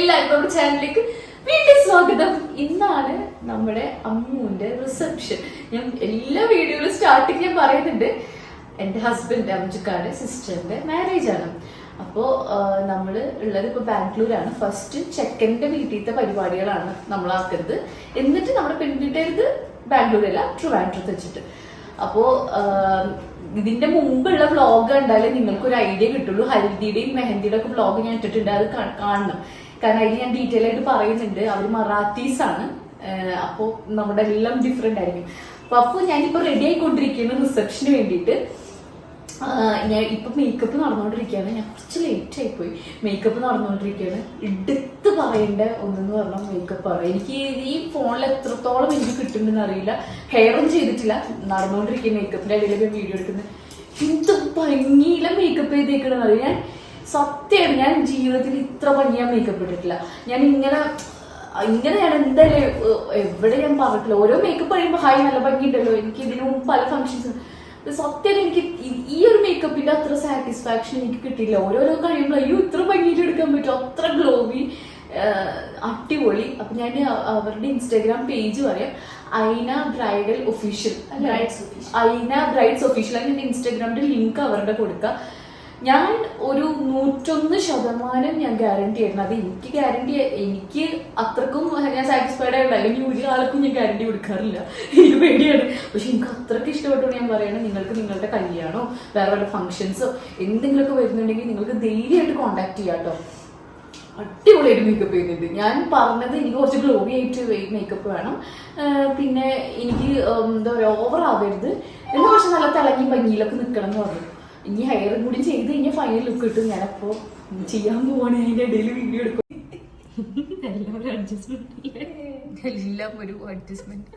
എല്ലാവർക്കും നമ്മുടെ ചാനലിലേക്ക് വീണ്ടും സ്വാഗതം. ഇന്നാണ് നമ്മുടെ അമ്മുവിന്റെ റിസപ്ഷൻ ഞാൻ എല്ലാ വീഡിയോയിലും സ്റ്റാർട്ടിങ് ഞാൻ പറയുന്നുണ്ട്. എന്റെ ഹസ്ബൻഡ് അമ്മച്ചിക്കാരുടെ സിസ്റ്ററിന്റെ മാരേജ് ആണ്. അപ്പോൾ നമ്മൾ ഉള്ളത് ഇപ്പോൾ ബാംഗ്ലൂരാണ്. ഫസ്റ്റ് ചെക്കന്റെ വീട്ടിലത്തെ പരിപാടികളാണ് നമ്മളാക്കരുത് എന്നിട്ട് നമ്മുടെ പെൺവീട്ടുകാർക്ക് ബാംഗ്ലൂരല്ല ട്രിവാൻഡ്രത്ത് വെച്ചിട്ട്. അപ്പോ ഇതിന്റെ മുമ്പുള്ള വ്ളോഗ് കണ്ടാലേ നിങ്ങൾക്ക് ഒരു ഐഡിയ കിട്ടുള്ളൂ. ഹൽദിയുടെയും മെഹന്തിയുടെ ഒക്കെ വ്ളോഗ് ഞാൻ ഇട്ടിട്ടുണ്ട്. അത് കാണണം. കാരണം അതിൽ ഞാൻ ഡീറ്റെയിൽ ആയിട്ട് പറയുന്നുണ്ട്. അവർ മറാത്തീസ് ആണ് അപ്പോൾ അപ്പോ നമ്മുടെ എല്ലാം ഡിഫറെന്റ് ആയിരിക്കും. അപ്പൊ അപ്പൊ ഞാനിപ്പോ റെഡി ആയിക്കൊണ്ടിരിക്കുന്നു റിസപ്ഷന് വേണ്ടിയിട്ട്. ഞാൻ ഇപ്പൊ മേക്കപ്പ് നടന്നുകൊണ്ടിരിക്കുകയാണ് ഞാൻ കുറച്ച് ലേറ്റ് ആയിപ്പോയി മേക്കപ്പ് നടന്നുകൊണ്ടിരിക്കുകയാണ് എടുത്ത് പറയേണ്ട ഒന്നെന്ന് പറഞ്ഞാൽ മേക്കപ്പ് ആണ്. എനിക്ക് ഈ ഫോണിൽ എത്രത്തോളം എനിക്ക് കിട്ടുന്നുണ്ടെന്ന് അറിയില്ല. ഹെയറും ചെയ്തിട്ടില്ല. നടന്നുകൊണ്ടിരിക്കുന്ന മേക്കപ്പിന്റെ ഇടയിലൊക്കെ വീഡിയോ എടുക്കുന്നത്. എന്ത് ഭംഗിയില്ല മേക്കപ്പ് ചെയ്തേക്കണെന്ന് അറിയാം? ഞാൻ സത്യമാണ് ഞാൻ ജീവിതത്തിൽ ഇത്ര പണി ഞാൻ മേക്കപ്പ് ഇട്ടിട്ടില്ല. ഞാൻ ഇങ്ങനെ ഇങ്ങനെ ഞാൻ എന്തായാലും എവിടെ ഞാൻ പറഞ്ഞിട്ടില്ല. ഓരോ മേക്കപ്പ് കഴിയുമ്പോൾ ഹായ് നല്ല ഭംഗിയുണ്ടല്ലോ. എനിക്ക് ഇതിനു മുമ്പ് പല ഫംഗ്ഷൻസ് സത്യം എനിക്ക് ഈ- ഒരു മേക്കപ്പിന്റെ അത്ര സാറ്റിസ്ഫാക്ഷൻ എനിക്ക് കിട്ടിയില്ല. ഓരോരോ കഴിയുമ്പോൾ അയ്യോ ഇത്ര ഭംഗിയിട്ട് എടുക്കാൻ പറ്റും അത്ര ഗ്ലോവി അടിപൊളി. അപ്പൊ ഞാൻ അവരുടെ ഇൻസ്റ്റാഗ്രാം പേജ് പറയാം. Aina bridal official. Aina brides official. അതിന്റെ ഇൻസ്റ്റാഗ്രാമിന്റെ ലിങ്ക് അവരുടെ കൊടുക്കുക ഞാൻ ഒരു നൂറ്റൊന്ന് ശതമാനം ഞാൻ ഗ്യാരണ്ടി ആയിരുന്നു. അത് എനിക്ക് ഗ്യാരണ്ടി എനിക്ക് അത്രക്കും ഞാൻ സാറ്റിസ്ഫൈഡ് ആയിട്ടില്ല. അല്ലെങ്കിൽ ഒരു ആൾക്കും ഞാൻ ഗ്യാരണ്ടി കൊടുക്കാറില്ല. എനിക്ക് പേടിയാണ്. പക്ഷെ എനിക്ക് അത്രയ്ക്ക് ഇഷ്ടപ്പെട്ടു ഞാൻ പറയണം നിങ്ങൾക്ക് നിങ്ങളുടെ കല്യാണോ വേറെ വല്ല ഫംഗ്ഷൻസോ എന്തെങ്കിലുമൊക്കെ വരുന്നുണ്ടെങ്കിൽ നിങ്ങൾക്ക് ധൈര്യമായിട്ട് കോൺടാക്ട് ചെയ്യാം കേട്ടോ. അടിപൊളിയായിട്ട് മേക്കപ്പ് ചെയ്യുന്നുണ്ട്. ഞാൻ പറഞ്ഞത് എനിക്ക് കുറച്ച് ഗ്ലോറി ആയിട്ട് മേക്കപ്പ് വേണം. പിന്നെ എനിക്ക് എന്താ പറയുക ഓവർ ആവരുത്. എന്ന് പക്ഷെ നല്ല തിളങ്ങി ഭംഗിയിലൊക്കെ നിൽക്കണം എന്ന് പറഞ്ഞു. ഇനി ഹെയർ കൂടി ചെയ്ത് കഴിഞ്ഞാൽ ഫൈനൽ ലുക്ക് കിട്ടും. ഞാനപ്പോൾ ചെയ്യാൻ പോവാണ്. അതിന്റെ ഇടയിൽ വീഡിയോ എടുക്കും. എല്ലാം ഒരു അഡ്ജസ്റ്റ്മെന്റ്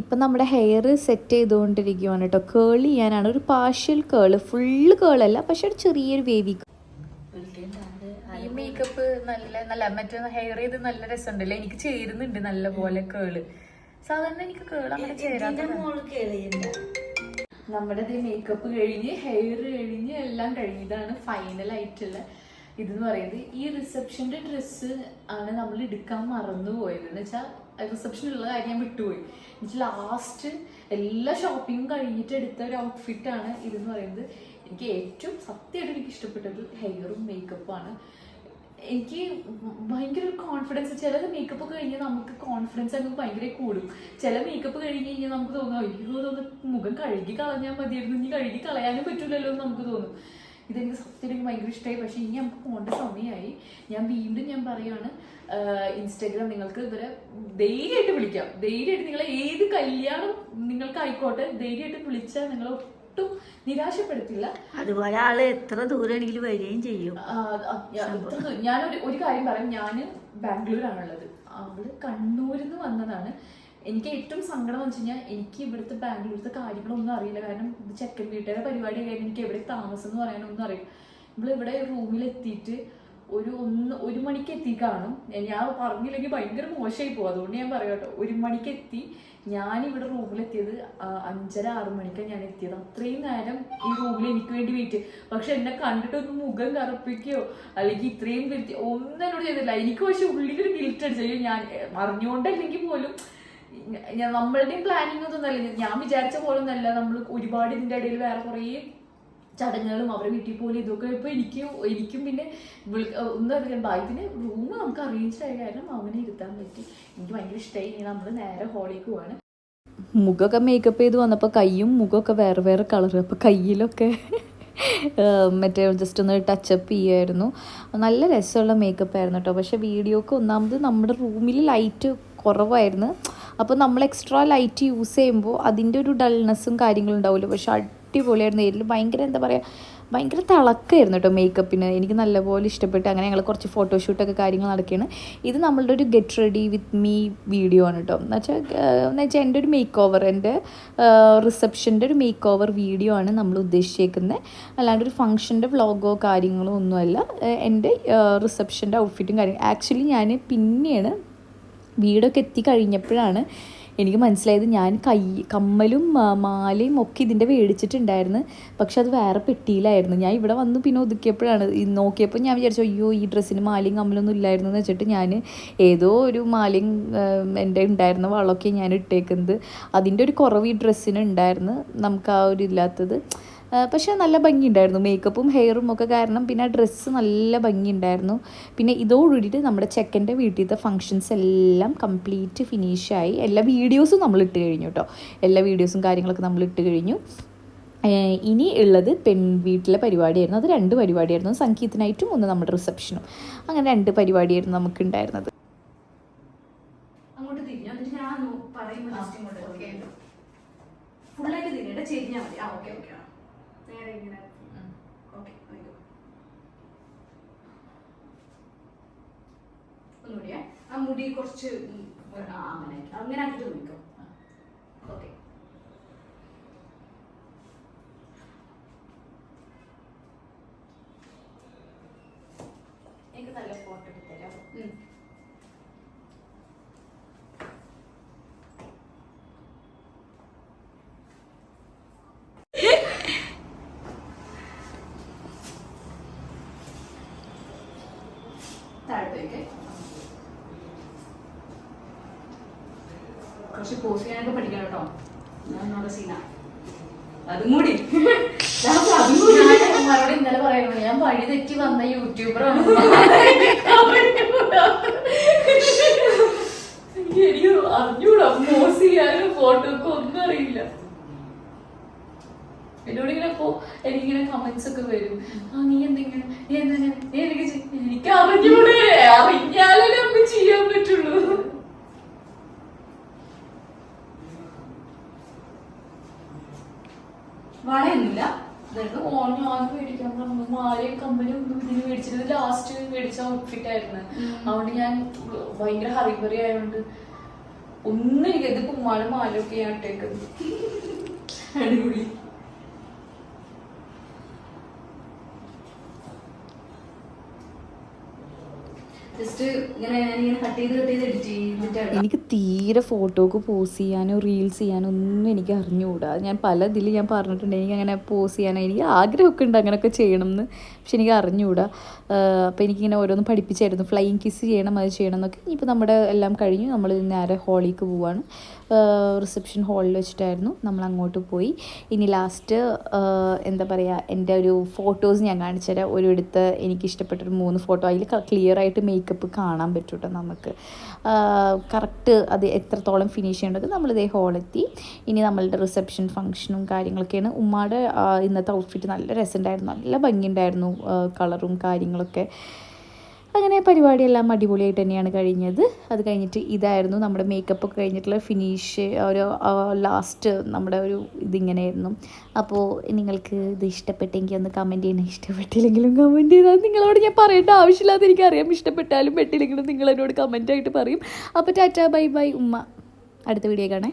ഇപ്പം നമ്മുടെ ഹെയർ സെറ്റ് ചെയ്തുകൊണ്ടിരിക്കുകയാണ് കേട്ടോ കേൾ ചെയ്യാനാണ്. ഒരു പാർഷ്യൽ കേൾ ഫുള്ള് കേളല്ല പക്ഷെ ഒരു ചെറിയൊരു വേവി ഈ മേക്കപ്പ് നല്ല നല്ല മറ്റേ ഹെയർ ചെയ്ത് നല്ല രസമുണ്ടല്ലേ. എനിക്ക് ചേരുന്നുണ്ട് നല്ല പോലെ കേൾ സാധാരണ എനിക്ക് കേൾ അങ്ങനെ ചേരാത്ത നമ്മുടെ മേക്കപ്പ് കഴിഞ്ഞ് ഹെയർ കഴിഞ്ഞ് എല്ലാം കഴിഞ്ഞ് ഇതാണ് ഫൈനൽ ആയിട്ടുള്ള ഇതെന്ന് പറയുന്നത്. ഈ റിസപ്ഷന്റെ ഡ്രസ്സ് ആണ് നമ്മൾ എടുക്കാൻ മറന്നു പോയത്. എന്ന് വെച്ചാൽ റിസപ്ഷനുള്ള കാര്യം ഞാൻ വിട്ടുപോയി. എന്നുവെച്ചാൽ ലാസ്റ്റ് എല്ലാ ഷോപ്പിങ്ങും കഴിഞ്ഞിട്ട് എടുത്ത ഒരു ഔട്ട്ഫിറ്റ് ആണ് ഇതെന്ന് പറയുന്നത്. എനിക്ക് ഏറ്റവും സത്യമായിട്ട് എനിക്ക് ഇഷ്ടപ്പെട്ടത് ഹെയറും മേക്കപ്പാണ് എനിക്ക് ഭയങ്കര ഒരു കോൺഫിഡൻസ് ചില മേക്കപ്പ് കഴിഞ്ഞാൽ നമുക്ക് കോൺഫിഡൻസ് അങ്ങ് ഭയങ്കര കൂടും. ചില മേക്കപ്പ് കഴിഞ്ഞ് കഴിഞ്ഞാൽ നമുക്ക് തോന്നും അയ്യോ തോന്നും മുഖം കഴുകി കളഞ്ഞാൽ മതിയായിരുന്നു. ഇനി കഴുകി കളയാനും പറ്റില്ലല്ലോ എന്ന് നമുക്ക് തോന്നും. ഇതെനിക്ക് സത്യം എനിക്ക് ഭയങ്കര ഇഷ്ടമായി പക്ഷേ ഇനി നമുക്ക് പോകേണ്ട സമയമായി ഞാൻ വീണ്ടും ഞാൻ പറയുകയാണ് ഇൻസ്റ്റാഗ്രാം നിങ്ങൾക്ക് ഇവരെ ധൈര്യമായിട്ട് വിളിക്കാം. ധൈര്യമായിട്ട് നിങ്ങളെ ഏത് കല്യാണം നിങ്ങൾക്ക് ആയിക്കോട്ടെ ധൈര്യമായിട്ട് വിളിച്ചാൽ നിങ്ങൾ ഒട്ടും നിരാശപ്പെടുത്തില്ല. അതുപോലെ ആൾ എത്ര ദൂരമാണെങ്കിലും വരികയും ചെയ്യും. ഞാനൊരു ഒരു കാര്യം പറയാം. ഞാൻ ബാംഗ്ലൂരാണുള്ളത്. അവൾ കണ്ണൂരിൽ നിന്ന് വന്നതാണ്. എനിക്ക് ഏറ്റവും സങ്കടം എന്ന് വെച്ച് കഴിഞ്ഞാൽ എനിക്ക് ഇവിടുത്തെ ബാംഗ്ലൂരിലത്തെ കാര്യങ്ങളൊന്നും അറിയില്ല. കാരണം ചെക്കൻ വീട്ടുകാരുടെ പരിപാടി കഴിഞ്ഞ് എനിക്ക് എവിടെ താമസം എന്ന് പറയാനൊന്നും അറിയില്ല. ഇവിടെ റൂമിൽ എത്തിയിട്ട് ഒരു ഒന്ന് ഒരു മണിക്ക് എത്തി കാണും. ഞാൻ പറഞ്ഞില്ലെങ്കിൽ ഭയങ്കര മോശമായി പോകും. അതുകൊണ്ട് ഞാൻ പറയാം കേട്ടോ ഒരു മണിക്ക് എത്തി. ഞാൻ ഇവിടെ റൂമിലെത്തിയത് അഞ്ചര ആറ് മണിക്കാണ് ഞാൻ എത്തിയത്. അത്രയും നേരം ഈ റൂമിൽ എനിക്ക് വേണ്ടി വെയിറ്റ് പക്ഷെ എന്നെ കണ്ടിട്ട് ഒന്ന് മുഖം കറുപ്പിക്കുകയോ അല്ലെങ്കിൽ ഇത്രയും വരുത്തി ഒന്നും എന്നോട് ചെയ്തില്ല എനിക്ക് പക്ഷെ ഉള്ളിലൊരു ഗിൽറ്റ് അടിച്ചു. ഞാൻ അറിഞ്ഞുകൊണ്ടല്ലെങ്കിൽ പോലും നമ്മളുടെയും പ്ലാനിങ് ഒന്നും അല്ല. ഞാൻ വിചാരിച്ച പോലെ ഒന്നല്ല നമ്മൾ ഒരുപാട് ഇതിന്റെ ഇടയിൽ വേറെ കുറേ ചടങ്ങുകളും അവരെ വീട്ടിൽ പോലും ഇതൊക്കെ ഇപ്പൊ എനിക്ക് എനിക്കും പിന്നെ ഒന്നും അറിയാം ബാക്കിന് റൂം നമുക്ക് അറേഞ്ച് ആയ കാരണം അവനെ ഇരുത്താൻ പറ്റി. എനിക്ക് ഭയങ്കര ഇഷ്ടമായി ഇനി നമ്മൾ നേരെ ഹോളിലേക്ക് പോവാണ്. മുഖമൊക്കെ മേക്കപ്പ് ചെയ്ത് വന്നപ്പോൾ കൈയും മുഖമൊക്കെ വേറെ വേറെ കളർ അപ്പോൾ കയ്യിലൊക്കെ മറ്റേ ജസ്റ്റ് ഒന്ന് ടച്ചപ്പ് ചെയ്യുമായിരുന്നു നല്ല രസമുള്ള മേക്കപ്പ് ആയിരുന്നു കേട്ടോ പക്ഷേ വീഡിയോക്ക് ഒന്നാമത് നമ്മുടെ റൂമിൽ ലൈറ്റ് കുറവായിരുന്നു. അപ്പോൾ നമ്മൾ എക്സ്ട്രാ ലൈറ്റ് യൂസ് ചെയ്യുമ്പോൾ അതിന്റെ ഒരു ഡൾനെസ്സും കാര്യങ്ങളും ഉണ്ടാവില്ല പക്ഷെ അടിപൊളിയായിരുന്നു. ഇതിൽ ഭയങ്കര എന്താ പറയുക ഭയങ്കര തിളക്കമായിരുന്നു കേട്ടോ മേക്കപ്പിന് എനിക്ക് നല്ലപോലെ ഇഷ്ടപ്പെട്ട് അങ്ങനെ ഞങ്ങൾ കുറച്ച് ഫോട്ടോഷൂട്ടൊക്കെ കാര്യങ്ങൾ നടക്കുകയാണ് ഇത് നമ്മളുടെ ഒരു get ready with me video ആണ് കേട്ടോ. എന്ന് വെച്ചാൽ എന്ന് വെച്ചാൽ എന്റെ ഒരു മേക്ക് ഓവർ എന്റെ റിസപ്ഷന്റെ ഒരു മേക്ക് ഓവർ വീഡിയോ ആണ് നമ്മൾ ഉദ്ദേശിച്ചേക്കുന്നത് അല്ലാണ്ട് ഒരു ഫംഗ്ഷന്റെ വ്ളോഗോ കാര്യങ്ങളോ ഒന്നുമല്ല. എന്റെ റിസപ്ഷന്റെ ഔട്ട്ഫിറ്റും കാര്യങ്ങളും. ആക്ച്വലി ഞാൻ പിന്നെയാണ് വീടൊക്കെ എത്തി കഴിഞ്ഞപ്പോഴാണ് എനിക്ക് മനസ്സിലായത് ഞാൻ കൈ കമ്മലും മാലയും ഒക്കെ ഇതിന്റെ മേടിച്ചിട്ടുണ്ടായിരുന്നു. പക്ഷെ അത് വേറെ പെട്ടിയിലായിരുന്നു. ഞാൻ ഇവിടെ വന്ന് പിന്നെ ഒതുക്കിയപ്പോഴാണ് നോക്കിയപ്പോൾ ഞാൻ വിചാരിച്ചു അയ്യോ ഈ ഡ്രസ്സിന് മാലയും കമ്മലൊന്നും ഇല്ലായിരുന്നു എന്ന് വെച്ചിട്ട് ഞാൻ ഏതോ ഒരു മാലയും എന്റെ ഉണ്ടായിരുന്ന വളമൊക്കെ ഞാൻ ഇട്ടേക്കുന്നത്. അതിന്റെ ഒരു കുറവ് ഈ ഡ്രസ്സിന് ഉണ്ടായിരുന്നു. നമുക്ക് ആ ഒരു ഇല്ലാത്തത് പക്ഷേ നല്ല ഭംഗിയുണ്ടായിരുന്നു. മേക്കപ്പും ഹെയറും ഒക്കെ കാരണം പിന്നെ ആ ഡ്രസ്സ് നല്ല ഭംഗിയുണ്ടായിരുന്നു. പിന്നെ ഇതോടുകൂടിയിട്ട് നമ്മുടെ ചെക്കന്റെ വീട്ടിലത്തെ ഫങ്ഷൻസ് എല്ലാം കംപ്ലീറ്റ് ഫിനിഷായി എല്ലാ വീഡിയോസും നമ്മൾ ഇട്ട് കഴിഞ്ഞു കേട്ടോ എല്ലാ വീഡിയോസും കാര്യങ്ങളൊക്കെ നമ്മൾ ഇട്ട് കഴിഞ്ഞു. ഇനി ഉള്ളത് പെൺ വീട്ടിലെ പരിപാടിയായിരുന്നു. അത് രണ്ട് പരിപാടിയായിരുന്നു. സംഗീതനായിട്ടും ഒന്ന് നമ്മുടെ റിസപ്ഷനും അങ്ങനെ രണ്ട് പരിപാടിയായിരുന്നു നമുക്ക് ഉണ്ടായിരുന്നത്. അങ്ങോട്ട് തിരിഞ്ഞു. എന്നിട്ട് ഞാൻ പറയുമ്പോൾ ഫുള്ളായിട്ട് തിരിഞ്ഞിട്ട് ചെരിഞ്ഞാൽ മതി. ആ ഓക്കെ ഇങ്ങനെ. ഓക്കെ ഒന്നുകൂടിയേ ആ മുടി കുറച്ച് അങ്ങനെ അങ്ങനെ ആക്കിട്ട് നോക്കോ ഓക്കെ എനിക്ക് നല്ല ഫോട്ടോ എടുത്തരാം താഴത്തേക്ക്. കുറച്ച് പോസ് ചെയ്യാനൊക്കെ പഠിക്കണം കേട്ടോ. എന്നോട് സീന. അതും കൂടി. മറുപടി ഇന്നലെ പറയുന്നത് ഞാൻ വഴി തെറ്റി വന്ന യൂട്യൂബറാണ് എനിക്ക് അറിഞ്ഞൂടാ. പോസ് ചെയ്യാനും ഫോട്ടോ ഒക്കെ ഒന്നും അറിയില്ല. എന്നോട് ഇങ്ങനെ എനിക്കിങ്ങനെ കമന്റ്സ് ഒക്കെ വരും. ആ നീ എന്തെങ്കിലും നീ എന്തെങ്കിലും നീ എനിക്ക് എനിക്ക് അറിഞ്ഞൂടെ അറിഞ്ഞാലേ നമുക്ക് ചെയ്യാൻ പറ്റുള്ളൂ. വളയൊന്നുമില്ല അതായത് ഓൺ ആകെ മേടിക്കാൻ പറഞ്ഞു. മാലയും കമ്പനി ഒന്നും ഇതിന് മേടിച്ചത് ലാസ്റ്റ് മേടിച്ച ഔട്ട്ഫിറ്റ് ആയിരുന്നു. അതുകൊണ്ട് ഞാൻ ഭയങ്കര ഹറിബറി ആയതുകൊണ്ട് ഒന്നും എനിക്ക് ഇത് കുമ്മാളും മാലയൊക്കെ ഞാൻ ഇട്ടേക്കുന്നത്. അടിപൊളി ജസ്റ്റ് ഇങ്ങനെ ഞാനിങ്ങനെ കട്ട് ചെയ്ത് കട്ട് ചെയ്ത് എഡിറ്റ് ചെയ്തിട്ടാണ് എനിക്ക് തീരെ ഫോട്ടോക്ക് പോസ് ചെയ്യാനോ റീൽസ് ചെയ്യാനോ ഒന്നും എനിക്ക് അറിഞ്ഞുകൂടാ. ഞാൻ പല ഇതിൽ ഞാൻ പറഞ്ഞിട്ടുണ്ട് എനിക്ക് അങ്ങനെ പോസ് ചെയ്യാനോ എനിക്ക് ആഗ്രഹമൊക്കെ ഉണ്ട് അങ്ങനെയൊക്കെ ചെയ്യണം എന്ന് പക്ഷെ എനിക്ക് അറിഞ്ഞുകൂടാ. അപ്പോൾ എനിക്കിങ്ങനെ ഓരോന്ന് പഠിപ്പിച്ചായിരുന്നു. ഫ്ലൈയിങ് കിസ് ചെയ്യണം അത് ചെയ്യണം എന്നൊക്കെ ഇനിയിപ്പോൾ നമ്മുടെ എല്ലാം കഴിഞ്ഞു. നമ്മൾ നേരെ ഹോളിലേക്ക് പോവാണ്. റിസപ്ഷൻ ഹാളിൽ വെച്ചിട്ടായിരുന്നു നമ്മൾ അങ്ങോട്ട് പോയി. ഇനി ലാസ്റ്റ് എന്താ പറയുക എന്റെ ഒരു ഫോട്ടോസ് ഞാൻ കാണിച്ചു തരാം ഒരു എടുത്ത് എനിക്ക് ഇഷ്ടപ്പെട്ടൊരു മൂന്ന് ഫോട്ടോ അതിൽ ക്ലിയർ ആയിട്ട് മേക്കപ്പ് കാണാൻ പറ്റൂട്ടോ നമുക്ക്. കറക്റ്റ് അത് എത്രത്തോളം ഫിനിഷ് ചെയ്യേണ്ടത് നമ്മൾ ഇതേ ഹോളെത്തി ഇനി നമ്മളുടെ റിസപ്ഷൻ ഫംഗ്ഷനും കാര്യങ്ങളൊക്കെയാണ്. ഉമ്മാടെ ഇന്നത്തെ ഔട്ട്ഫിറ്റ് നല്ല രസമുണ്ടായിരുന്നു നല്ല ഭംഗിയുണ്ടായിരുന്നു കളറും കാര്യങ്ങളൊക്കെ. അങ്ങനെ പരിപാടിയെല്ലാം അടിപൊളിയായിട്ട് തന്നെയാണ് കഴിഞ്ഞത്. അത് കഴിഞ്ഞിട്ട് ഇതായിരുന്നു നമ്മുടെ മേക്കപ്പ് ഒക്കെ കഴിഞ്ഞിട്ടുള്ള ഫിനിഷ് ഒരു ലാസ്റ്റ് നമ്മുടെ ഒരു ഇതിങ്ങനെയായിരുന്നു. അപ്പോൾ നിങ്ങൾക്ക് ഇത് ഇഷ്ടപ്പെട്ടെങ്കിൽ ഒന്ന് കമന്റ് ചെയ്യണം. ഇഷ്ടപ്പെട്ടില്ലെങ്കിലും കമന്റ് ചെയ്താൽ നിങ്ങളോട് ഞാൻ പറയേണ്ട ആവശ്യമില്ലാതെ എനിക്കറിയാം. ഇഷ്ടപ്പെട്ടാലും പെട്ടില്ലെങ്കിലും നിങ്ങൾ എന്നോട് കമന്റ് ആയിട്ട് പറയും. അപ്പോൾ ടാറ്റ ബൈ ബൈ. ഉമ്മ അടുത്ത വീഡിയോ കാണേ.